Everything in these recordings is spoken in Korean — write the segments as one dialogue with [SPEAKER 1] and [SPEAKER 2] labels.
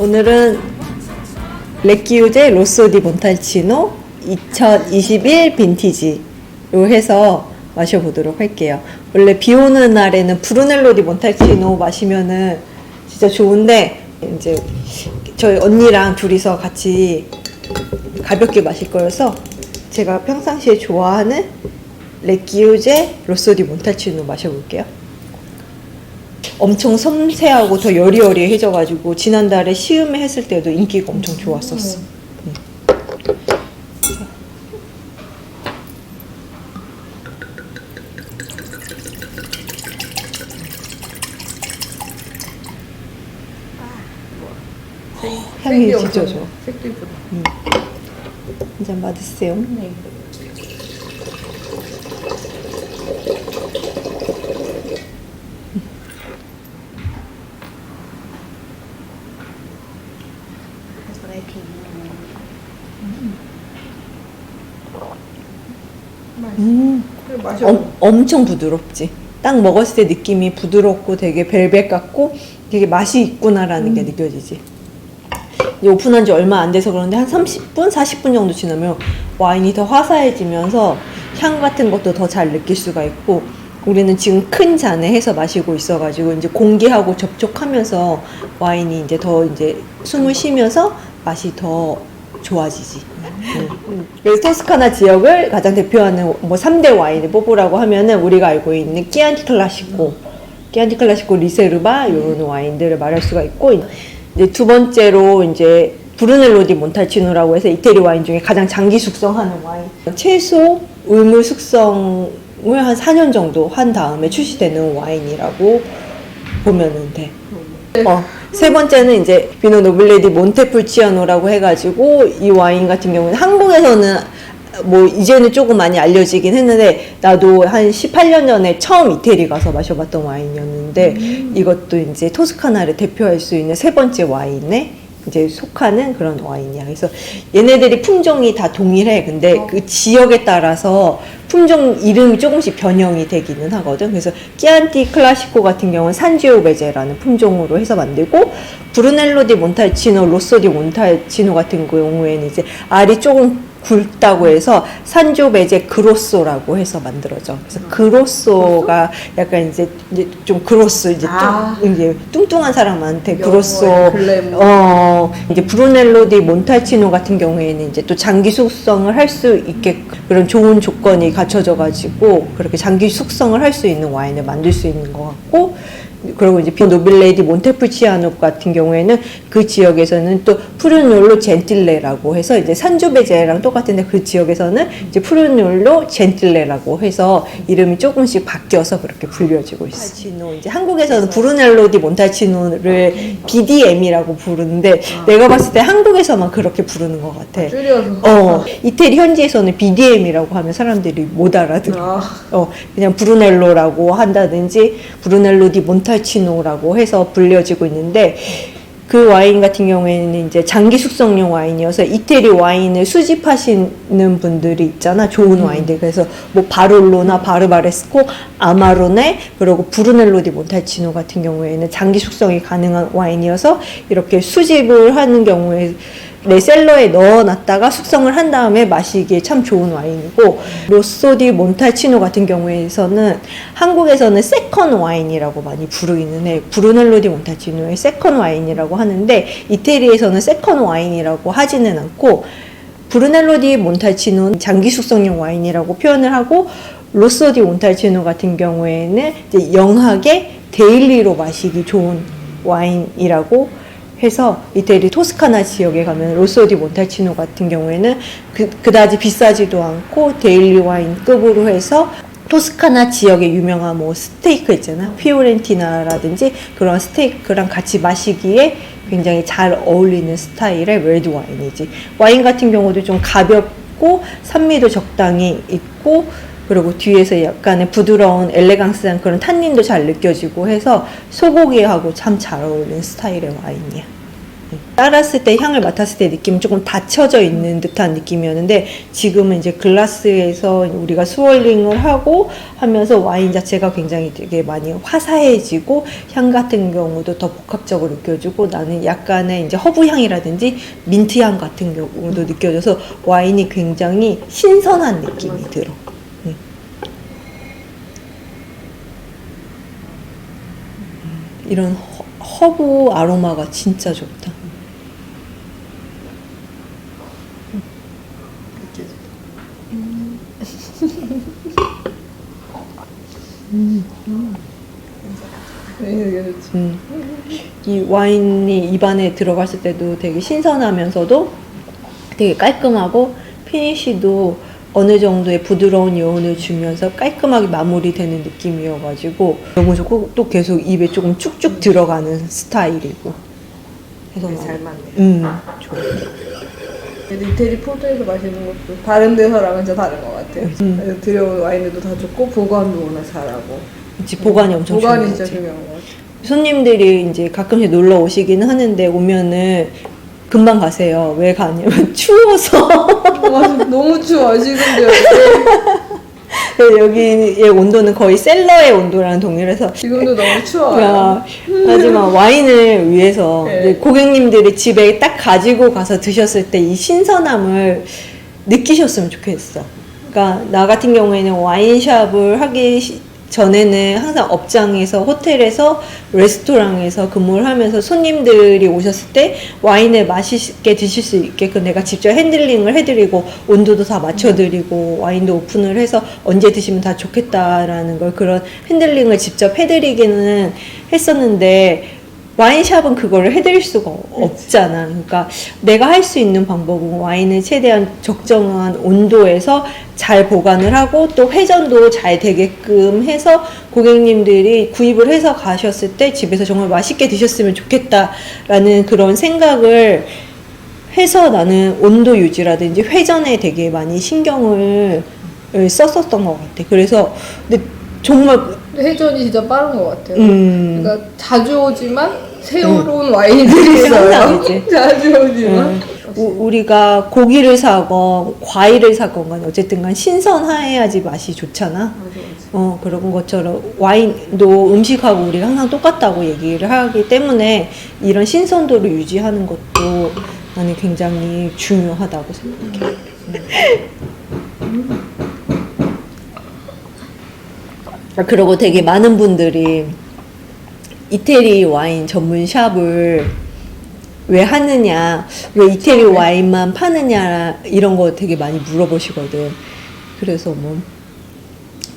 [SPEAKER 1] 오늘은 레키우제 로쏘디 몬탈치노 2021 빈티지로 해서 마셔보도록 할게요. 원래 비 오는 날에는 브루넬로 디 몬탈치노 마시면은 진짜 좋은데 이제 저희 언니랑 둘이서 같이 가볍게 마실 거여서 제가 평상시에 좋아하는 레키우제 로쏘디 몬탈치노 마셔볼게요. 엄청 섬세하고 더 여리여리해져가지고 지난달에 시음회 했을 때도 인기가 엄청 좋았었어. 음. 향이 진짜 좋아.
[SPEAKER 2] 색도 이쁘다.
[SPEAKER 1] 한잔 받으세요.
[SPEAKER 2] 네.
[SPEAKER 1] 음.
[SPEAKER 2] 마셔.
[SPEAKER 1] 엄, 엄청 부드럽지. 딱 먹었을 때 느낌이 부드럽고 되게 벨벳 같고 되게 맛이 있구나라는 게 느껴지지. 이제 오픈한 지 얼마 안 돼서 그런데 한 30분, 40분 정도 지나면 와인이 더 화사해지면서 향 같은 것도 더 잘 느낄 수가 있고 우리는 지금 큰 잔에 해서 마시고 있어가지고 이제 공기하고 접촉하면서 와인이 이제 더 이제 숨을 쉬면서 맛이 더 좋아지지. 음. 그래서 토스카나 지역을 가장 대표하는 뭐 3대 와인을 뽑으라고 하면은 우리가 알고 있는 끼안티 클라시코, 끼안티 클라시코 리세르바 이런 와인들을 말할 수가 있고 이제 두 번째로 이제 브루넬로 디 몬탈치노라고 해서 이태리 와인 중에 가장 장기 숙성하는 와인. 최소 의물 숙성을 한 4년 정도 한 다음에 출시되는 와인이라고 보면은 돼. 어, 세 번째는 이제 비노 노빌레디 몬테풀치아노라고 해가지고 이 와인 같은 경우는 한국에서는 뭐 이제는 조금 많이 알려지긴 했는데 나도 한 18년 전에 처음 이태리 가서 마셔봤던 와인이었는데 이것도 이제 토스카나를 대표할 수 있는 세 번째 와인에 이제 속하는 그런 와인이야. 그래서 얘네들이 품종이 다 동일해. 근데 그 지역에 따라서 품종 이름이 조금씩 변형이 되기는 하거든. 그래서 끼안티 클라시코 같은 경우는 산지오베제라는 품종으로 해서 만들고 브루넬로 디 몬탈치노, 로쏘 디 몬탈치노 같은 경우에는 이제 알이 조금 굵다고 해서 산조 베제 그로소라고 해서 만들어져. 그래서 그로소가 약간 이제 이제 좀 그로스 이제
[SPEAKER 2] 아.
[SPEAKER 1] 뚱, 이제 뚱뚱한 사람한테 그로소
[SPEAKER 2] 글래머.
[SPEAKER 1] 어 이제 브루넬로 디 몬탈치노 같은 경우에는 이제 또 장기 숙성을 할 수 있게 그런 좋은 조건이 갖춰져 가지고 그렇게 장기 숙성을 할 수 있는 와인을 만들 수 있는 것 같고 그리고 이제 비노빌레디 몬테풀치아노 같은 경우에는 그 지역에서는 또 푸르놀로 젠틸레라고 해서 이제 산조베제랑 똑같은데 그 지역에서는 이제 푸르놀로 젠틸레라고 해서 이름이 조금씩 바뀌어서 그렇게 불려지고 있어. 몬탈치노 이제 한국에서는 브루넬로 디 몬탈치노를 BDM이라고 부르는데 내가 봤을 때 한국에서만 그렇게 부르는 것 같아.
[SPEAKER 2] 줄여서.
[SPEAKER 1] 어, 이태리 현지에서는 BDM이라고 하면 사람들이 못 알아들어.
[SPEAKER 2] 아.
[SPEAKER 1] 어, 그냥 브루넬로라고 한다든지 브루넬로 디 몬 탈치노라고 해서 불려지고 있는데 그 와인 같은 경우에는 이제 장기 숙성용 와인이어서 이태리 와인을 수집하시는 분들이 있잖아. 좋은 와인들. 그래서 뭐 바롤로나 바르바레스코, 아마로네, 그리고 브루넬로 디 몬탈치노 같은 경우에는 장기 숙성이 가능한 와인이어서 이렇게 수집을 하는 경우에 내 셀러에 넣어놨다가 숙성을 한 다음에 마시기에 참 좋은 와인이고 로쏘디 몬탈치노 같은 경우에서는 한국에서는 세컨 와인이라고 많이 부르기는 해. 브루넬로 디 몬탈치노의 세컨 와인이라고 하는데 이태리에서는 세컨 와인이라고 하지는 않고 브루넬로 디 몬탈치노는 장기 숙성용 와인이라고 표현을 하고 로쏘 디 몬탈치노 같은 경우에는 영하게 데일리로 마시기 좋은 와인이라고 해서 이태리 토스카나 지역에 가면 로쏘디 몬탈치노 같은 경우에는 그, 그다지 비싸지도 않고 데일리 와인급으로 해서 토스카나 지역의 유명한 뭐 스테이크 있잖아. 피오렌티나라든지 그런 스테이크랑 같이 마시기에 굉장히 잘 어울리는 스타일의 레드 와인이지. 와인 같은 경우도 좀 가볍고 산미도 적당히 있고 그리고 뒤에서 약간의 부드러운 엘레강스한 그런 탄닌도 잘 느껴지고 해서 소고기하고 참 잘 어울리는 스타일의 와인이야. 따랐을 때 향을 맡았을 때 느낌은 조금 닫혀져 있는 듯한 느낌이었는데 지금은 이제 글라스에서 우리가 스월링을 하고 하면서 와인 자체가 굉장히 되게 많이 화사해지고 향 같은 경우도 더 복합적으로 느껴지고 나는 약간의 이제 허브 향이라든지 민트 향 같은 경우도 느껴져서 와인이 굉장히 신선한 느낌이 들어. 응. 이런 허- 허브 아로마가 진짜 좋다. 음. 이 와인이 입안에 들어갔을 때도 되게 신선하면서도 되게 깔끔하고 피니쉬도 어느 정도의 부드러운 여운을 주면서 깔끔하게 마무리되는 느낌이어가지고 너무 좋고 또 계속 입에 조금 쭉쭉 들어가는 스타일이고 그래서
[SPEAKER 2] 되게
[SPEAKER 1] 막-
[SPEAKER 2] 잘 맞네.
[SPEAKER 1] 음 좋아
[SPEAKER 2] 근데 이태리 포도에서 마시는 것도 다른 데서랑은 진짜 다른 것 같아요.
[SPEAKER 1] 음.
[SPEAKER 2] 그래서 들여온 와인들도 다 좋고 보관도 워낙 잘하고
[SPEAKER 1] 그치, 보관이 엄청
[SPEAKER 2] 보관이. 진짜 중요한 것 같아요.
[SPEAKER 1] 손님들이 이제 가끔씩 놀러 오시긴 하는데 오면은 금방 가세요. 왜 가냐면 추워서.
[SPEAKER 2] 와, 너무 추워
[SPEAKER 1] 그래서 여기의 온도는 거의 셀러의 온도랑 동일해서
[SPEAKER 2] 지금도 너무 추워요.
[SPEAKER 1] 야, 하지만 와인을 위해서
[SPEAKER 2] 네.
[SPEAKER 1] 고객님들이 집에 딱 가지고 가서 드셨을 때 이 신선함을 느끼셨으면 좋겠어. 그러니까 나 같은 경우에는 와인샵을 하기 시- 전에는 항상 업장에서 호텔에서 레스토랑에서 근무를 하면서 손님들이 오셨을 때 와인을 맛있게 드실 수 있게끔 내가 직접 핸들링을 해드리고 온도도 다 맞춰드리고 와인도 오픈을 해서 언제 드시면 다 좋겠다라는 걸 그런 핸들링을 직접 해드리기는 했었는데 와인샵은 그거를 해드릴 수가 없잖아. 그러니까 내가 할 수 있는 방법은 와인을 최대한 적정한 온도에서 잘 보관을 하고 또 회전도 잘 되게끔 해서 고객님들이 구입을 해서 가셨을 때 집에서 정말 맛있게 드셨으면 좋겠다라는 그런 생각을 해서 나는 온도 유지라든지 회전에 되게 많이 신경을 썼었던 것 같아. 그래서 근데 정말
[SPEAKER 2] 회전이 진짜 빠른 것 같아요.
[SPEAKER 1] 음.
[SPEAKER 2] 그러니까 자주 오지만 새로운 와인들이 있어요. 자주 오지만
[SPEAKER 1] 음, 우- 우리가 고기를 사건 과일을 사건 간 어쨌든 간 신선해야지 맛이 좋잖아. 어, 그런 것처럼 와인도 음식하고 우리가 항상 똑같다고 얘기를 하기 때문에 이런 신선도를 유지하는 것도 나는 굉장히 중요하다고 생각해. 아, 그리고 되게 많은 분들이 이태리 와인 전문 샵을 왜 하느냐, 왜 이태리 와인만 파느냐, 이런 거 되게 많이 물어보시거든. 그래서 뭐,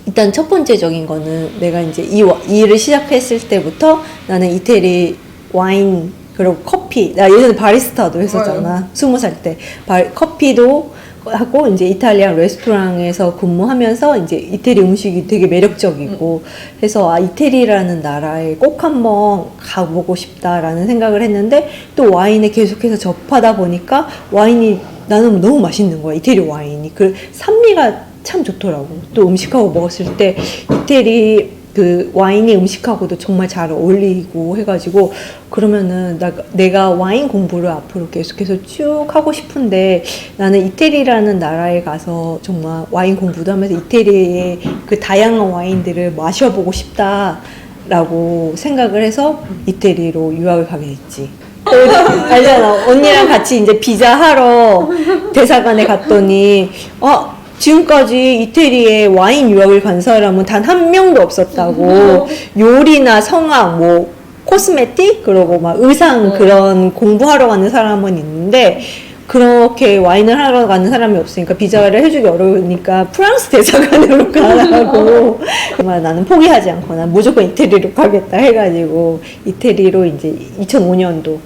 [SPEAKER 1] 일단 첫 번째적인 거는 내가 이제 이, 일을 시작했을 때부터 나는 이태리 와인, 그리고 커피, 나 예전에 바리스타도 했었잖아. 스무 살 때. 바- 커피도 하고 이제 이탈리안 레스토랑에서 근무하면서 이제 이태리 음식이 되게 매력적이고 해서 아 이태리라는 나라에 꼭 한번 가보고 싶다라는 생각을 했는데 또 와인에 계속해서 접하다 보니까 와인이 나는 너무 맛있는 거야 이태리 와인이. 그 산미가 참 좋더라고. 또 음식하고 먹었을 때 이태리 그 와인이 음식하고도 정말 잘 어울리고 해가지고 그러면은 나, 내가 와인 공부를 앞으로 계속해서 쭉 하고 싶은데 나는 이태리라는 나라에 가서 정말 와인 공부도 하면서 이태리의 그 다양한 와인들을 마셔보고 싶다라고 생각을 해서 이태리로 유학을 가게 됐지. 알잖아. 언니랑 같이 이제 비자 하러 대사관에 갔더니, 어, 지금까지 이태리에 와인 유학을 간 사람은 단 한 명도 없었다고. 요리나 성악, 뭐, 코스메틱? 그러고 막 의상 그런 공부하러 가는 사람은 있는데, 그렇게 와인을 하러 가는 사람이 없으니까 비자를 해주기 어려우니까 프랑스 대사관으로 가라고 정말 나는 포기하지 난 무조건 이태리로 가겠다 해가지고 이태리로 이제 2005년도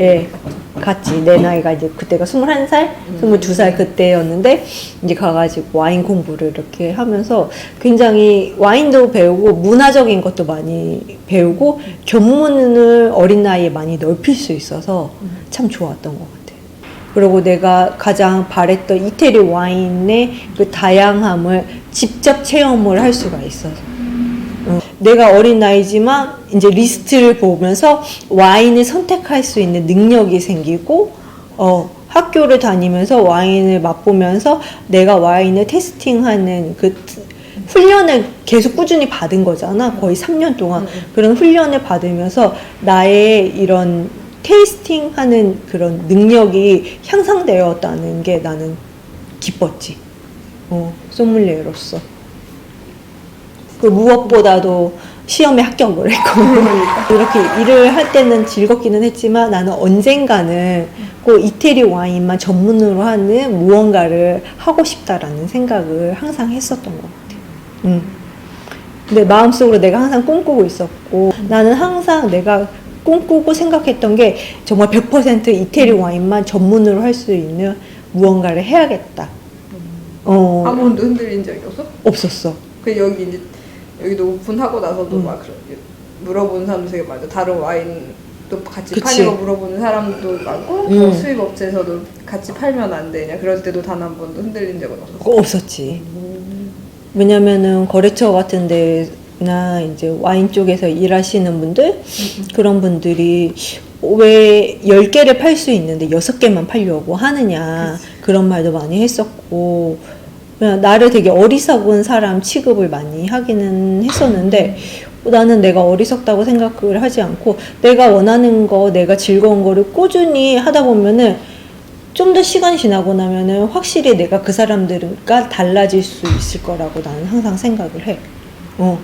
[SPEAKER 1] 에 갔지 내 나이가 이제 그때가 21살, 22살 그때였는데 이제 가가지고 와인 공부를 이렇게 하면서 굉장히 와인도 배우고 문화적인 것도 많이 배우고 견문을 어린 나이에 많이 넓힐 수 있어서 참 좋았던 것 같아요. 그리고 내가 가장 바랬던 이태리 와인의 그 다양함을 직접 체험을 할 수가 있어서. 어, 내가 어린 나이지만 이제 리스트를 보면서 와인을 선택할 수 있는 능력이 생기고 어 학교를 다니면서 와인을 맛보면서 내가 와인을 테스팅하는 그 트- 훈련을 계속 꾸준히 받은 거잖아. 거의 3년 동안. 그런 훈련을 받으면서 나의 이런 테이스팅 하는 그런 능력이 향상되었다는 게 나는 기뻤지. 어, 소믈리에로서. 그 무엇보다도 시험에 합격을 했고 이렇게 일을 할 때는 즐겁기는 했지만 나는 언젠가는 꼭 이태리 와인만 전문으로 하는 무언가를 하고 싶다라는 생각을 항상 했었던 것 같아. 음. 근데 마음속으로 내가 항상 꿈꾸고 있었고 나는 항상 내가 꿈꾸고 생각했던 게 정말 100% 이태리 와인만 전문으로 할 수 있는 무언가를 해야겠다. 어,
[SPEAKER 2] 한 번도 흔들린 적이 없어?
[SPEAKER 1] 없었어.
[SPEAKER 2] 그 여기 이제 여기도 오픈하고 나서도
[SPEAKER 1] 음.
[SPEAKER 2] 막 그런 물어보는 사람도 되게 많아. 다른 와인도 같이
[SPEAKER 1] 그치.
[SPEAKER 2] 파는 거 물어보는 사람도 많고
[SPEAKER 1] 음.
[SPEAKER 2] 뭐 수입 업체에서도 같이 팔면 안 되냐 그럴 때도 단 한 번도 흔들린 적은 없었어.
[SPEAKER 1] 없었지. 왜냐면은 거래처 같은 데나 이제 와인 쪽에서 일하시는 분들 그런 분들이 왜 10개를 팔 수 있는데 6개만 팔려고 하느냐 그런 말도 많이 했었고 나를 되게 어리석은 사람 취급을 많이 하기는 했었는데 나는 내가 어리석다고 생각을 하지 않고 내가 원하는 거 내가 즐거운 거를 꾸준히 하다 보면은 좀 더 시간이 지나고 나면은 확실히 내가 그 사람들과 달라질 수 있을 거라고 나는 항상 생각을 해. 어.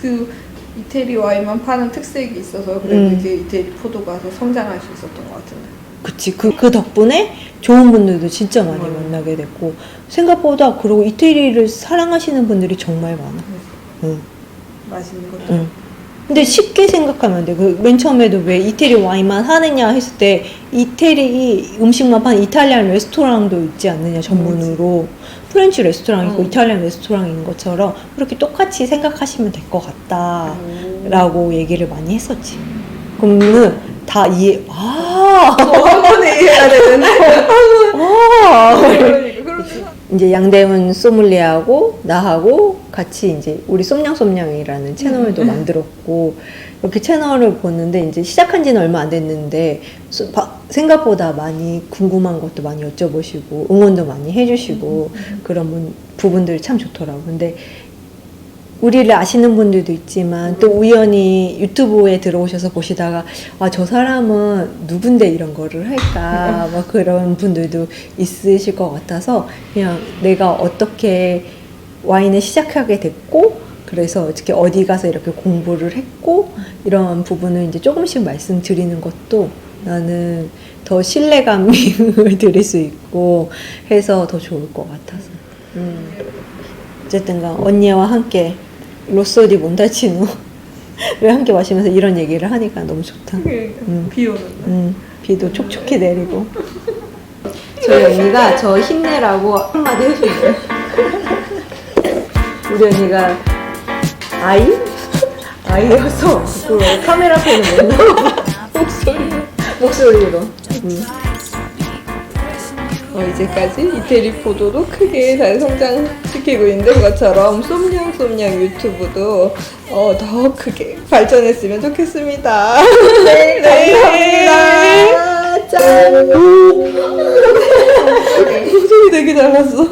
[SPEAKER 2] 그 이태리 와인만 파는 특색이 있어서 그래도
[SPEAKER 1] 음.
[SPEAKER 2] 이게 이태리 포도가 더 성장할 수 있었던 것 같은데.
[SPEAKER 1] 그치. 그, 그 덕분에 좋은 분들도 진짜 많이 만나게 됐고, 생각보다, 그리고 이태리를 사랑하시는 분들이 정말 많아. 응,
[SPEAKER 2] 맛있는 것도.
[SPEAKER 1] 응. 근데 쉽게 생각하면 돼. 그 맨 처음에도 왜 이태리 와인만 하느냐 했을 때, 이태리 음식만 파는 이탈리안 레스토랑도 있지 않느냐, 전문으로. 프렌치 레스토랑 있고
[SPEAKER 2] 음.
[SPEAKER 1] 이탈리안 레스토랑 있는 것처럼 그렇게 똑같이 생각하시면 될 것 같다. 라고 얘기를 많이 했었지. 그러면 다 이해, 아,
[SPEAKER 2] 이해해야 되는데. 그러면
[SPEAKER 1] 이제 양대훈 소믈리에하고 나하고 같이 이제 우리 쏨냥쏨냥이라는 채널도 만들었고 이렇게 채널을 보는데 이제 시작한 지는 얼마 안 됐는데 소- 바- 생각보다 많이 궁금한 것도 많이 여쭤보시고 응원도 많이 해주시고 그런 분- 부분들이 참 좋더라고. 근데 우리를 아시는 분들도 있지만 또 우연히 유튜브에 들어오셔서 보시다가 아 저 사람은 누군데 이런 거를 할까 막 그런 분들도 있으실 것 같아서 그냥 내가 어떻게 와인을 시작하게 됐고 그래서 어떻게 어디 가서 이렇게 공부를 했고 이런 부분을 이제 조금씩 말씀드리는 것도 나는 더 신뢰감을 드릴 수 있고 해서 더 좋을 것 같아서 음. 어쨌든간 언니와 함께 로쏘디 몬탈치노를 함께 마시면서 이런 얘기를 하니까 너무 좋다.
[SPEAKER 2] 그러니까
[SPEAKER 1] 음.
[SPEAKER 2] 비 오는 날.
[SPEAKER 1] 음, 비도 촉촉히 내리고. 저희 언니가 저 힘내라고 한마디 해주세요. 우리 언니가 아이? 아이여서 그 카메라 앞에는 못 나오고 목소리, 목소리로. 음.
[SPEAKER 2] 어, 이제까지 이태리 포도도 크게 잘 성장시키고 있는 것처럼 쏨냥쏨냥 유튜브도 어, 더 크게 발전했으면 좋겠습니다. 네,
[SPEAKER 1] 감사합니다. 짠!
[SPEAKER 2] 소리 되게 잘 났어.